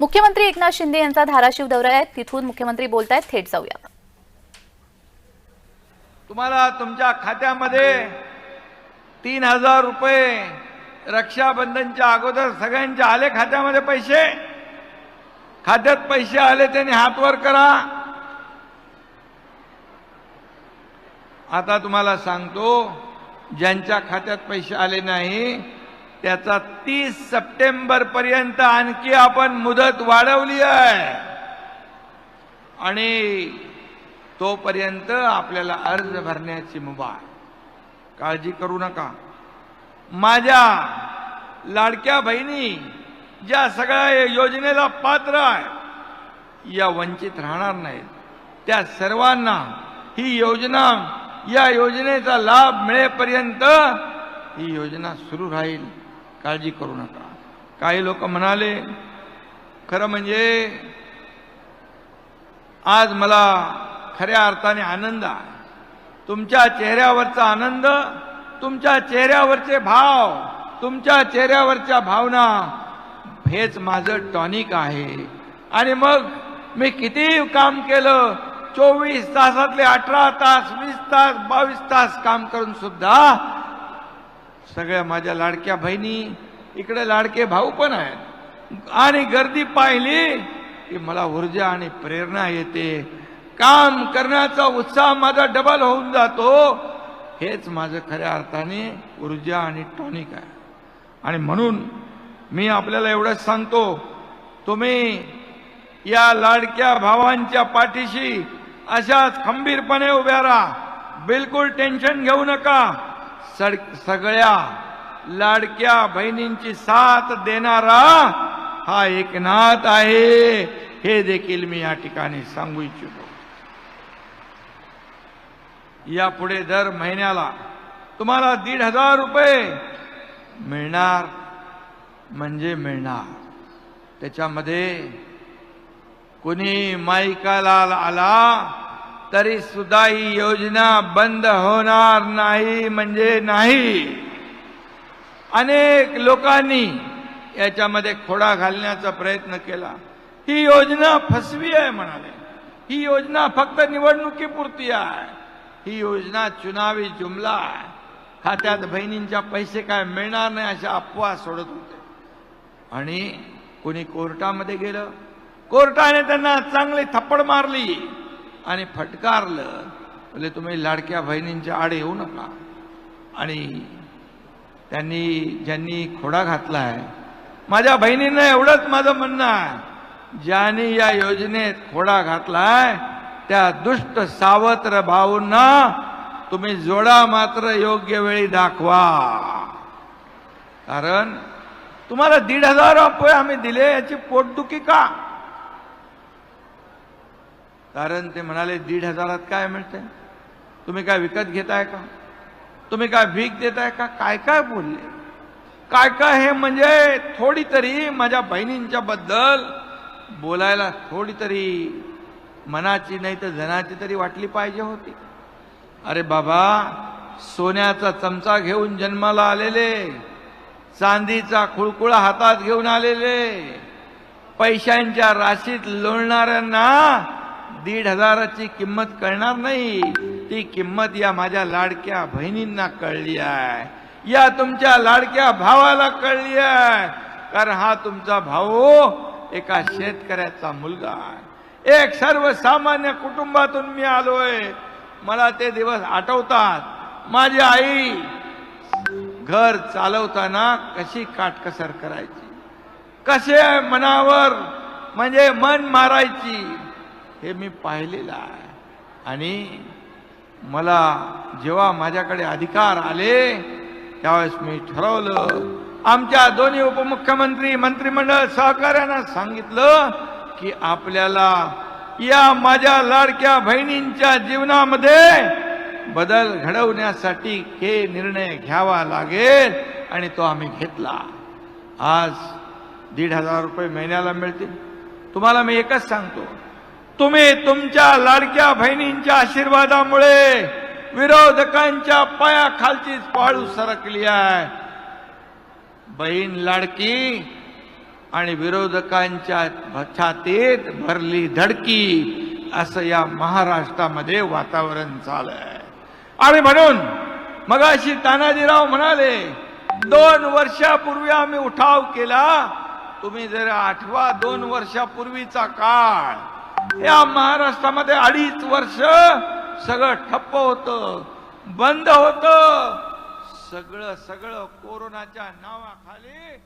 मुख्यमंत्री एकनाथ शिंदे यांचा धाराशिव दौरा आहे. तिथून मुख्यमंत्री बोलतायत थेट जाऊया. तुम्हाला तुमच्या खात्यामध्ये तीन हजार रुपये रक्षाबंधनच्या अगोदर सगळ्यांच्या आले खात्यामध्ये पैसे. खात्यात पैसे आले त्यांनी हातवर करा. आता तुम्हाला सांगतो ज्यांच्या खात्यात पैसे आले नाही त्याचा तीस सप्टेंबर पर्यंत आणखी आपण मुदत वाढवली आहे. आणि तोपर्यंत आपल्याला अर्ज भरण्याची मुभा काळजी करू नका. माझ्या लाडक्या बहिणी ज्या सगळ्या योजनेला पात्र आहे या वंचित राहणार नाहीत. त्या सर्वांना ही योजना या योजनेचा लाभ मिळेपर्यंत ही योजना सुरू राहील. काळजी करू नका. काही लोक म्हणाले खरं म्हणजे आज मला खऱ्या अर्थाने आनंद आहे. तुमच्या चेहऱ्यावरचा आनंद तुमच्या चेहऱ्यावरचे भाव तुमच्या चेहऱ्यावरच्या भावना हेच माझं टॉनिक आहे. आणि मग मी किती काम केलं चोवीस तासातले अठरा तास वीस तास बावीस तास काम करून सुद्धा सगळ्या माझ्या लाडक्या बहिणी इकडे लाडके भाऊ पण आहेत. आणि गर्दी पाहिली की मला ऊर्जा आणि प्रेरणा येते. काम करण्याचा उत्साह माझा डबल होऊन जातो. हेच माझं खऱ्या अर्थाने ऊर्जा आणि टॉनिक आहे. आणि म्हणून मी आपल्याला एवढंच सांगतो तुम्ही या लाडक्या भावांच्या पाठीशी अशाच खंबीरपणे उभ्या राहा. बिलकुल टेन्शन घेऊ नका. सड सगळ्या लाडक्या बहिणींची साथ देणारा हा एकनाथ आहे. हे देखील मी या ठिकाणी सांगू इच्छितो. यापुढे दर महिन्याला तुम्हाला दीड हजार रुपये मिळणार म्हणजे मिळणार. त्याच्यामध्ये कुणी माईकाला आला तरी सुद्धा ही योजना बंद होणार नाही म्हणजे नाही. अनेक लोकांनी याच्यामध्ये खोडा घालण्याचा प्रयत्न केला. ही योजना फसवी आहे म्हणाले. ही योजना फक्त निवडणुकीपुरती आहे. ही योजना चुनावी जुमला आहे. खात्यात बहिणींच्या पैसे काय मिळणार नाही अशा अफवा सोडत होते. आणि कोणी कोर्टामध्ये गेलं? कोर्टाने त्यांना चांगली थप्पड मारली. आणि फटकारलं म्हणजे तुम्ही लाडक्या बहिणींच्या आड येऊ नका. आणि त्यांनी ज्यांनी खोडा घातला आहे माझ्या बहिणींना एवढंच माझं म्हणणं आहे. ज्यांनी या योजनेत खोडा घातलाय त्या दुष्ट सावत्र भाऊंना तुम्ही जोडा मात्र योग्य वेळी दाखवा. कारण तुम्हाला दीड हजार रुपये आम्ही दिले याची पोटदुखी का? कारण ते म्हणाले दीड हजारात काय मिळते तुम्ही काय विकत घेताय का? तुम्ही काय भीक देताय का? काय काय बोलले? काय काय हे म्हणजे थोडी तरी माझ्या बहिणींच्या बद्दल बोलायला थोडी तरी मनाची नाही तर जनाची तरी वाटली पाहिजे होती. अरे बाबा सोन्याचा चमचा घेऊन जन्माला आलेले चांदीचा खुळकुळा हातात घेऊन आलेले पैशांच्या राशीत लोळणाऱ्यांना दीड हजाराची किंमत कळणार नाही. ती किंमत या माझ्या लाडक्या बहिणींना कळली आहे. या तुमच्या लाडक्या भावाला कळली आहे. कारण हा तुमचा भाऊ एका शेतकऱ्याचा मुलगा आहे. एक सर्वसामान्य कुटुंबातून मी आलोय. मला ते दिवस आठवतात. माझी आई घर चालवताना कशी काटकसर करायची? कसे मनावर म्हणजे मन मारायची? हे मी पाहिलेलं आहे. आणि मला जेव्हा माझ्याकडे अधिकार आले त्यावेळेस मी ठरवलं आमच्या दोन्ही उपमुख्यमंत्री मंत्रिमंडळ सहकार्यानं सांगितलं की आपल्याला या माझ्या लाडक्या बहिणींच्या जीवनामध्ये बदल घडवण्यासाठी हे निर्णय घ्यावा लागेल आणि तो आम्ही घेतला. आज दीड हजार रुपये महिन्याला मिळतील. तुम्हाला मी एकच सांगतो. तुम्ही तुमच्या लाडक्या बहिणींच्या आशीर्वादामुळे विरोधकांच्या पायाखालचीच पाळू सरकली आहे. बहीण लाडकी आणि विरोधकांच्या छातीत भरली धडकी असं या महाराष्ट्रामध्ये वातावरण चालय आणि म्हणून मग अशी तानाजीराव म्हणाले दोन वर्षापूर्वी आम्ही उठाव केला तुम्ही जर आठवा दोन वर्षापूर्वीचा काळ या महाराष्ट्रामध्ये अडीच वर्ष सगळं ठप्प होतं बंद होतं. सगळं सगळं कोरोनाच्या नावाखाली